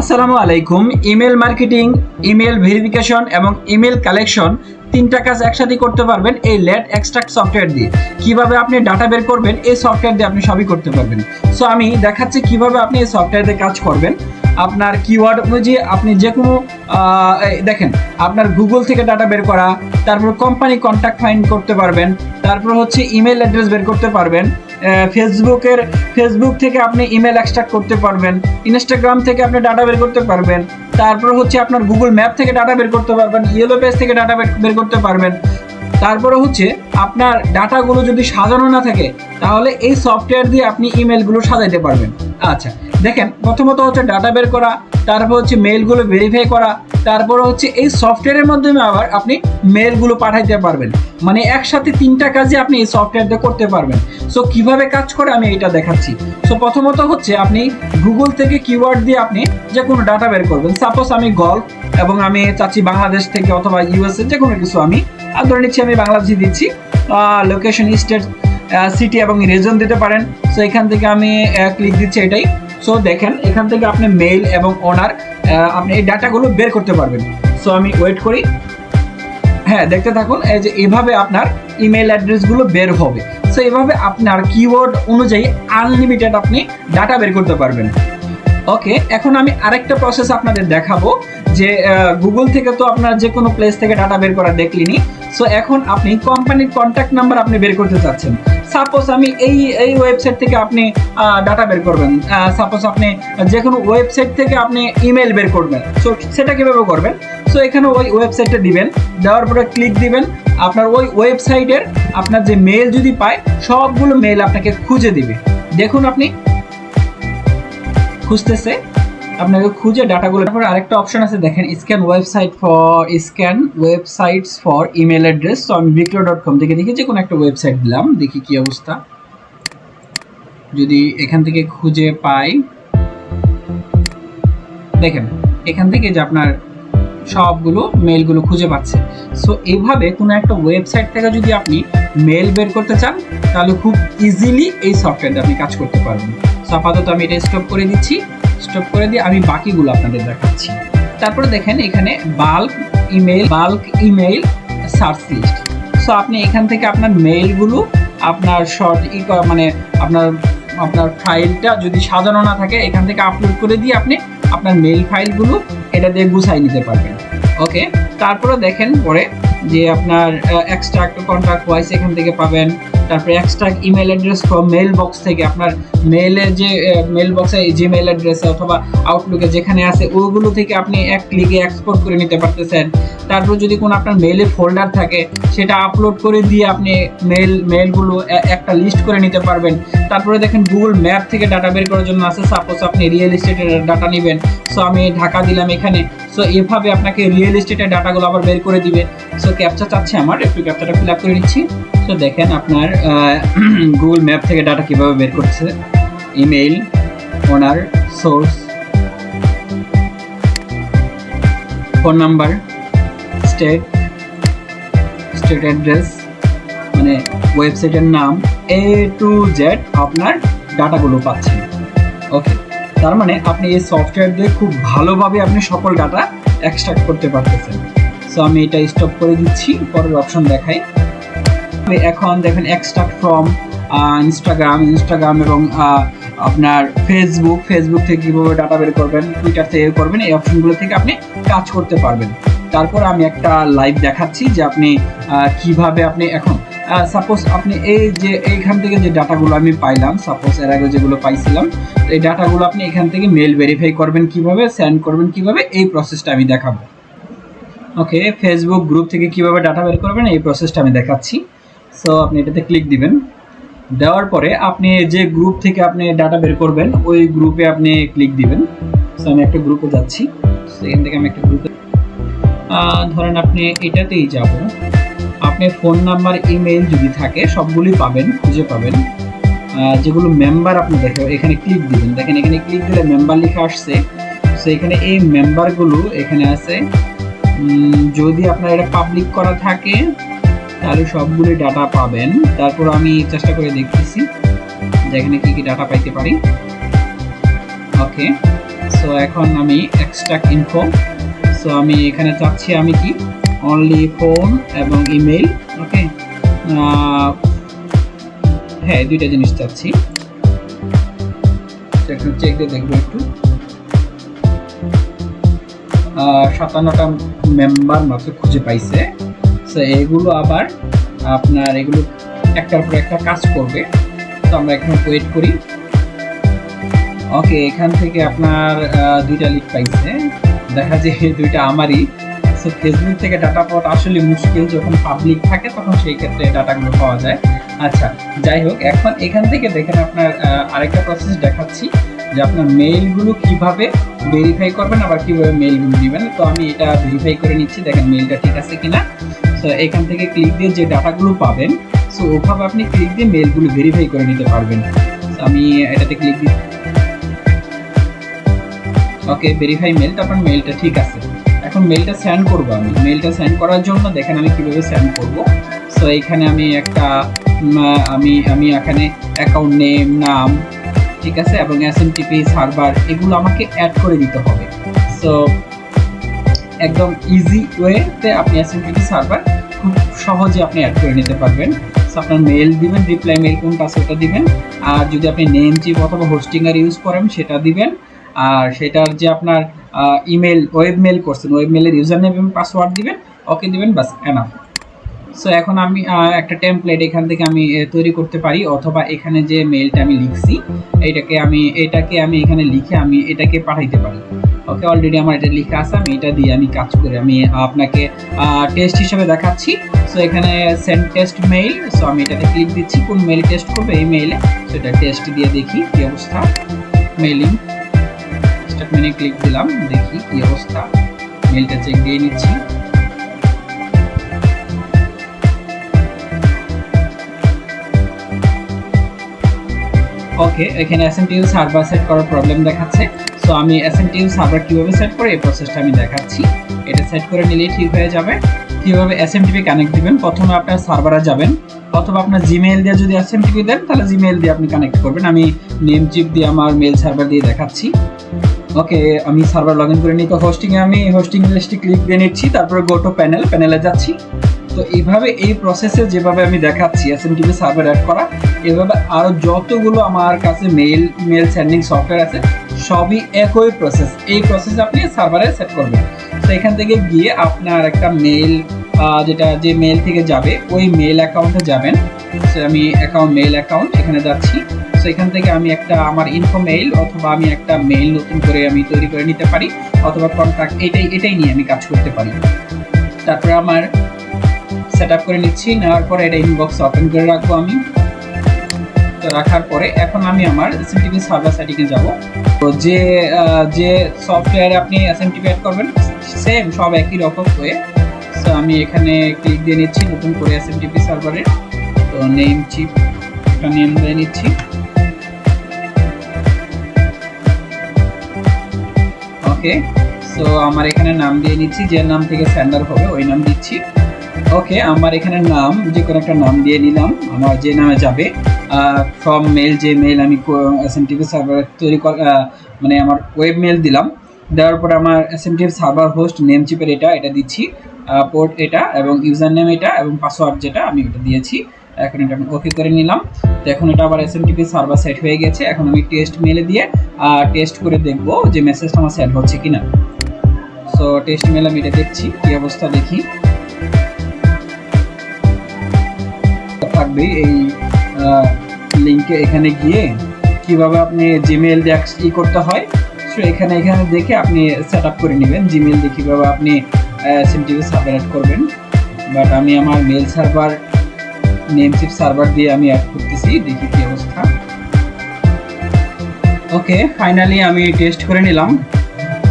আসসালামু আলাইকুম। Email marketing, email verification এবং ইমেল কালেকশন তিনটা কাজ একসাথে করতে পারবেন এই লেট এক্সট্রাক্ট সফটওয়্যার দিয়ে। কীভাবে আপনি ডাটা বের করবেন, এই সফটওয়্যার দিয়ে আপনি সবই করতে পারবেন। সো আমি দেখাচ্ছি কীভাবে আপনি এই সফটওয়্যার দিয়ে কাজ করবেন। আপনার কিওয়ার্ড অনুযায়ী আপনি যে কোনো দেখেন, আপনার গুগল থেকে ডাটা বের করা, তারপর কোম্পানি কন্ট্যাক্ট ফাইন্ড করতে পারবেন, তারপর হচ্ছে ইমেল অ্যাড্রেস বের করতে পারবেন। ফেসবুকের ফেসবুক থেকে আপনি ইমেল এক্সট্রাক্ট করতে পারবেন ইনস্টাগ্রাম থেকে আপনি ডাটা বের করতে পারবেন, তারপর হচ্ছে আপনার গুগল ম্যাপ থেকে ডাটা বের করতে পারবেন ইয়েলো পেজ থেকে ডাটা বের করতে পারবেন। তারপরে হচ্ছে আপনার ডাটাগুলো যদি সাজানো না থাকে, তাহলে এই সফটওয়্যার দিয়ে আপনি ইমেলগুলো সাজাইতে পারবেন। আচ্ছা দেখেন, প্রথমত হচ্ছে ডাটা বের করা, তারপর হচ্ছে মেলগুলো ভেরিফাই করা, তারপরে হচ্ছে এই সফটওয়্যারের মাধ্যমে আবার আপনি মেলগুলো পাঠাইতে পারবেন। মানে একসাথে তিনটা কাজই আপনি এই সফটওয়্যার দিয়ে করতে পারবেন। সো কীভাবে কাজ করে আমি এটা দেখাচ্ছি। সো প্রথমত হচ্ছে আপনি গুগল থেকে কিওয়ার্ড দিয়ে আপনি যে কোনো ডাটা বের করবেন। সাপোজ আমি গল্ফ এবং আমি চাচ্ছি বাংলাদেশ থেকে অথবা ইউএসএ যে কোনো কিছু আমি ধরে নিচ্ছি আমি বাংলাদেশে দিচ্ছি। লোকেশন স্টেট সিটি এবং রিজন দিতে পারেন। সো এখান থেকে আমি ক্লিক দিচ্ছি এটাই। সো দেখেন, এখান থেকে আপনি মেইল এবং ওনার আপনি এই ডাটাগুলো বের করতে পারবেন। সো আমি ওয়েট করি। হ্যাঁ দেখতে থাকুন, এই যে এভাবে আপনার ইমেল অ্যাড্রেসগুলো বের হবে। সো এভাবে আপনার কিওয়ার্ড অনুযায়ী আনলিমিটেড আপনি ডাটা বের করতে পারবেন। ওকে এখন আমি আরেকটা প্রসেস আপনাদের দেখাবো। যে গুগল থেকে তো আপনার যে কোনো প্লেস থেকে ডাটা বের করা দেখলিনি। সো এখন আপনি কোম্পানির কন্ট্যাক্ট নাম্বার আপনি বের করতে চাচ্ছেন। সাপোজ আমি এই এই ওয়েবসাইট থেকে আপনি ডাটা বের করবেন। সাপোজ আপনি যে কোনো ওয়েবসাইট থেকে আপনি ইমেল বের করবেন। সো সেটা কীভাবে করবেন? সো এখানে ওই ওয়েবসাইটটা দিবেন। দেওয়ার পরে ক্লিক দিবেন। আপনার ওই ওয়েবসাইটের আপনার যে মেল যদি পায়, সবগুলো মেল আপনাকে খুঁজে দিবে। দেখুন আপনি, খুঁজতেছে। আপনাকে খুঁজে ডাটাগুলো তারপরে আরেকটা অপশন আছে, দেখেন scan website for scan websites for email address তো আমি বিক্রো ডট কম থেকে দেখি, যে কোনো একটা ওয়েবসাইট দিলাম, দেখি কি অবস্থা। যদি এখান থেকে খুঁজে পাই, দেখেন, এখান থেকে যে আপনার সবগুলো মেলগুলো খুঁজে পাচ্ছে। সো এইভাবে কোনো একটা ওয়েবসাইট থেকে যদি আপনি মেল বের করতে চান, তাহলে খুব ইজিলি এই সফটওয়্যারটা আপনি কাজ করতে পারবেন। সো আপাতত আমি এটা স্টপ করে দিচ্ছি। স্টপ করে দিয়ে আমি বাকিগুলো আপনাদের দেখাচ্ছি। তারপরে দেখেন এখানে bulk email bulk email search list so আপনি এখান থেকে আপনার মেইলগুলো আপনার শর্ট ই মানে আপনার আপনার ফাইলটা যদি সাজানো না থাকে, এখান থেকে আপলোড করে দিয়ে আপনি আপনার মেইল ফাইলগুলো এটা দিয়ে গুছাই নিতে পারবেন। ওকে তারপরে দেখেন পরে যে আপনার এক্সট্রাক্ট কন্ট্যাক্ট ওয়াইস এখান থেকে পাবেন। তারপরে extract email address from mail box থেকে আপনার মেলে যে মেল বক্সে জিমেল অ্যাড্রেস অথবা আউটলুকে যেখানে আছে, ওগুলো থেকে আপনি এক ক্লিকে এক্সপোর্ট করে নিতে পারতেছেন। তারপর যদি কোনো আপনার মেলে ফোল্ডার থাকে, সেটা আপলোড করে দিয়ে আপনি মেল মেলগুলো একটা লিস্ট করে নিতে পারবেন। তারপরে দেখেন গুগল ম্যাপ থেকে ডাটা বের করার জন্য আছে। সাপোজ আপনি রিয়েল এস্টেটের ডাটা নেবেন। সো আমি ঢাকা দিলাম এখানে। সো এভাবে আপনাকে রিয়েল এস্টেটের ডাটাগুলো আবার বের করে দিবে। সো ক্যাপচা চাচ্ছে আমার। একটু ক্যাপচাটা ফিল আপ করে নিচ্ছি। তো দেখেন আপনার গুগল ম্যাপ থেকে ডাটা কীভাবে বের করছে। Email owner source phone number state state address মানে ওয়েবসাইটের নাম এ টু জেড আপনার ডাটাগুলো পাচ্ছেন। ওকে তার মানে আপনি এই সফটওয়্যার দিয়ে খুব ভালোভাবে আপনি সকল ডাটা এক্সট্রাক্ট করতে পারতেছেন। সো আমি এটা স্টপ করে দিচ্ছি, পরের অপশন দেখাই। এখন দেখেন এক্সট্রাক্ট ফ্রম ইনস্টাগ্রাম ইনস্টাগ্রাম এবং আপনার ফেসবুক ফেসবুক থেকে কীভাবে ডাটা বের করবেন টুইটার থেকে করবেন, এই অপশনগুলো থেকে আপনি কাজ করতে পারবেন। তারপর আমি একটা লাইভ দেখাচ্ছি যে আপনি কীভাবে আপনি এখন সাপোজ আপনি এই যে এইখান থেকে যে ডাটাগুলো আমি পাইলাম সাপোজ এর আগে যেগুলো পাইছিলাম, এই ডাটাগুলো আপনি এখান থেকে মেল ভেরিফাই করবেন কীভাবে সেন্ড করবেন কীভাবে, এই প্রসেসটা আমি দেখাবো। ওকে ফেসবুক গ্রুপ থেকে কীভাবে ডাটা বের করবেন, এই প্রসেসটা আমি দেখাচ্ছি। সো আপনি এটাতে ক্লিক দিবেন। দেওয়ার পরে আপনি যে গ্রুপ থেকে আপনি ডাটা বের করবেন, ওই গ্রুপে আপনি ক্লিক দিবেন। সো আমি একটা গ্রুপে যাচ্ছি। সেখান থেকে আমি একটা গ্রুপে ধরেন আপনি এটাতেই যাব। আপনি ফোন নাম্বার ইমেল যদি থাকে, সবগুলি পাবেন, খুঁজে পাবেন। যেগুলো মেম্বার আপনি দেখে এখানে ক্লিক দিবেন। দেখেন, এখানে ক্লিক দিলে মেম্বার লেখা আসছে। সো এখানে এই মেম্বারগুলো এখানে আছে। যদি আপনার এটা পাবলিক করা থাকে, তাহলে সবগুলি ডাটা পাবেন। তারপর আমি চেষ্টা করে দেখতেছি যে এখানে কি কি ডাটা পাইতে পারি। ওকে সো এখন আমি এক্সট্রাক্ট ইনফো সো আমি এখানে চাচ্ছি আমি কি? অনলি ফোন এবং ইমেল ওকে হ্যাঁ দুইটা জিনিস চাচ্ছি। চেক দিয়ে দেখব একটু। সাতান্নটা মেম্বার মাত্র খুঁজে পাইছে। সো এগুলো আবার আপনার এগুলো একটার পর একটা কাজ করবে। তো আমরা এখন ওয়েট করি। ওকে এখান থেকে আপনার দুইটা লিড পাইছে। দেখা যায় দুইটা আমারই। সো ফেসবুক থেকে ডাটা পাওয়াটা আসলে মুশকিল যখন পাবলিক থাকে তখন সেই ক্ষেত্রে ডাটাগুলো পাওয়া যায়। আচ্ছা যাই হোক, এখন এখান থেকে দেখেন আপনার আরেকটা প্রসেস দেখাচ্ছি যে আপনার মেইলগুলো কীভাবে ভেরিফাই করবেন, আবার কীভাবে মেইলগুলো দিবেন তো আমি এটা ভেরিফাই করে নিচ্ছি, দেখেন মেইলটা ঠিক আছে কিনা। সো এখান থেকে ক্লিক দিয়ে যে ডাটাগুলো পাবেন সো ওভাবে আপনি ক্লিক দিয়ে মেইলগুলো ভেরিফাই করে নিতে পারবেন। আমি এটাতে ক্লিক দিই। ওকে ভেরিফাই মেল তারপর মেলটা ঠিক আছে। এখন মেলটা সেন্ড করব আমি। মেলটা সেন্ড করার জন্য দেখেন আমি কীভাবে সেন্ড করব। সো এখানে আমি একটা আমি আমি এখানে অ্যাকাউন্ট নেম নাম ঠিক আছে? এবং এসএমটিপি সার্ভার এগুলো আমাকে অ্যাড করে দিতে হবে। সো একদম ইজি ওয়েতে আপনি এসএমটিপি সার্ভার খুব সহজে আপনি অ্যাড করে নিতে পারবেন। So, আপনার মেল দিবেন রিপ্লাই মেল আছে ওটা দিবেন। আর যদি আপনি নেম চিপ অথবা হোস্টিংয়ার ইউজ করেন সেটা দিবেন। আর সেটার যে আপনার ইমেল ওয়েব মেল করছেন ওয়েব মেলের ইউজার নেম এবং পাসওয়ার্ড দিবেন ওকে দিবেন বাস এনাফ সো এখন আমি একটা টেমপ্লেট এখান থেকে আমি তৈরি করতে পারি, অথবা এখানে যে মেলটা আমি লিখছি, এটাকে আমি এটাকে আমি এখানে লিখে আমি এটাকে পাঠাইতে পারি। ওকে অলরেডি আমার এটা লেখা আছে, আমি এটা দিয়ে আমি কাজ করি, আমি আপনাকে টেস্ট হিসেবে দেখাচ্ছি। সো এখানে সেন্ড টেস্ট মেইল সো আমি এটাতে ক্লিক দিচ্ছি, কোন মেইল টেস্ট করবে, এই মেইলে সেটা টেস্ট দিয়ে দেখি কি অবস্থা মেইলিং স্টার্ট মেনে ক্লিক দিলাম, দেখি কি অবস্থা। মেইলটা চেক দিয়ে নিচ্ছি। ওকে এখানে এসএমটিইউ সার্ভার সেট করার প্রবলেম দেখাচ্ছে। সো আমি এসএমটিইউ সার্ভার কীভাবে সেট করে, এই প্রসেসটা আমি দেখাচ্ছি। এটা সেট করে নিলেই ঠিক হয়ে যাবে। কীভাবে এসএমটিপি কানেক্ট দিবেন? প্রথমে আপনার সার্ভারে যাবেন। অথবা আপনার জিমেইল দিয়ে যদি এসএমটিপি দেন, তাহলে জিমেইল দিয়ে আপনি কানেক্ট করবেন। আমি নেম চিপ দিয়ে আমার মেল সার্ভার দিয়ে দেখাচ্ছি। ওকে, আমি সার্ভার লগ ইন করে নিই। তো হোস্টিং এ আমি হোস্টিং লিস্টে ক্লিক দিয়ে নিচ্ছি, তারপরে গো টু প্যানেল প্যানেলে যাচ্ছি। তো এইভাবে এই প্রসেসে যেভাবে আমি দেখাচ্ছি এসএমটিপি সার্ভার অ্যাড করা, এভাবে আরও যতগুলো আমার কাছে মেইল মেল সেন্ডিং সফটওয়্যার আছে, সবই একই প্রসেস এই প্রসেস আপনি সার্ভারে সেট করবেন। তো এখান থেকে গিয়ে আপনার একটা মেইল যেটা যে মেইল থেকে যাবে, ওই মেইল অ্যাকাউন্টে যাবেন। আমি অ্যাকাউন্ট মেইল অ্যাকাউন্ট এখানে যাচ্ছি। সো এখান থেকে আমি একটা আমার ইনফো মেইল অথবা আমি একটা মেইল নতুন করে আমি তৈরি করে নিতে পারি অথবা কন্ট্রাক্ট এটাই এটাই নিয়ে আমি কাজ করতে পারি। তারপরে আমার সেট আপ করে নিচ্ছি, নেওয়ার পরে এটা ইনবক্স ওপেন করে রাখব আমি। তো রাখার পরে এখন আমি আমার এসএমটিপি সার্ভার সাইটিকে যাব। তো যে যে সফটওয়্যারে আপনি এসএমটিপি অ্যাড করবেন সেম সব একই রকম হয়ে সো আমি এখানে ক্লিক দিয়ে নিচ্ছি, নতুন করে এসএমটিপি সার্ভারে তো নেম চিপ একটা নেম দিয়ে নিচ্ছি। ওকে সো আমার এখানে নাম দিয়ে নিচ্ছি, যে নাম থেকে সেন্ডার হবে, ওই নাম দিচ্ছি। ওকে, আমার এখানে নাম, যে কোনো একটা নাম দিয়ে নিলাম, আমার যে নামে যাবে। ফ্রম মেল যে মেল আমি এস এম টিভি সার্ভার তৈরি মানে আমার ওয়েব মেল দিলাম। দেওয়ার পরে আমার S M TP server host name চিপের এটা এটা দিচ্ছি। পোর্ট এটা এবং ইউজার নেম এটা এবং পাসওয়ার্ড যেটা আমি এটা দিয়েছি। এখন এটা আমি ওকে করে নিলাম। তো এখন এটা আবার S M TP server set হয়ে গেছে। এখন আমি টেস্ট মেলে দিয়ে টেস্ট করে দেখব যে মেসেজটা আমার সেট হচ্ছে কিনা। সো টেস্ট মেল আমি এটা দেখছি, কি অবস্থা দেখি। থাকবে এই লিঙ্কে এখানে গিয়ে কীভাবে আপনি জিমেল দিয়ে ই করতে হয়। সো এখানে এখানে দেখে আপনি সেট আপ করে নেবেন। জিমেল দিয়ে কীভাবে আপনি এস সিমটিভি সার্ভার অ্যাড করবেন। বাট আমি আমার মেল সার্ভার নেমচিপ সার্ভার দিয়ে আমি অ্যাড করতেছি, দেখি কি অবস্থা। ওকে ফাইনালি আমি টেস্ট করে নিলাম।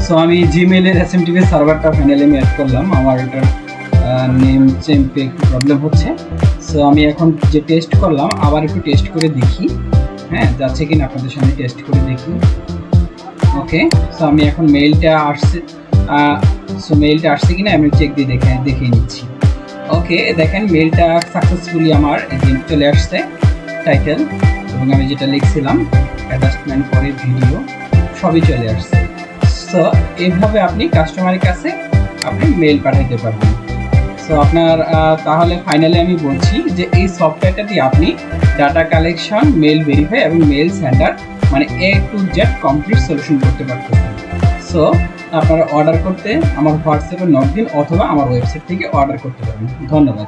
সো আমি জিমেলের এসএমটিভি সার্ভারটা ফাইনালি আমি অ্যাড করলাম। আমার ওটার নেম চেম্পে একটু প্রবলেম হচ্ছে। সো আমি এখন যে টেস্ট করলাম, আবার একটু টেস্ট করে দেখি। হ্যাঁ যাচ্ছে কিনা আপনাদের সামনে টেস্ট করে দেখি। ওকে সো আমি এখন মেইলটা আসছে সো মেইলটা আসছে কিনা আমি চেক দিয়ে দেখে দেখে নিচ্ছি। ওকে দেখেন মেলটা সাকসেসফুলি আমার চলে আসছে টাইটেল এবং আমি যেটা লিখছিলাম অ্যাটাচমেন্ট করে ভিডিও সবই চলে আসছে। সো এইভাবে আপনি কাস্টমারের কাছে আপনি মেল পাঠাতে পারবেন। সো আপনার তাহলে ফাইনালি আমি বলছি যে এই সফটওয়্যারটা দিয়ে আপনি ডাটা কালেকশন মেল ভেরিফাই এবং মেল সেন্ডার মানে A to Z complete solution করতে পারতেছেন। সো আপনারা অর্ডার করতে আমার হোয়াটসঅ্যাপে নক দিন অথবা আমার ওয়েবসাইট থেকে অর্ডার করতে পারেন ধন্যবাদ।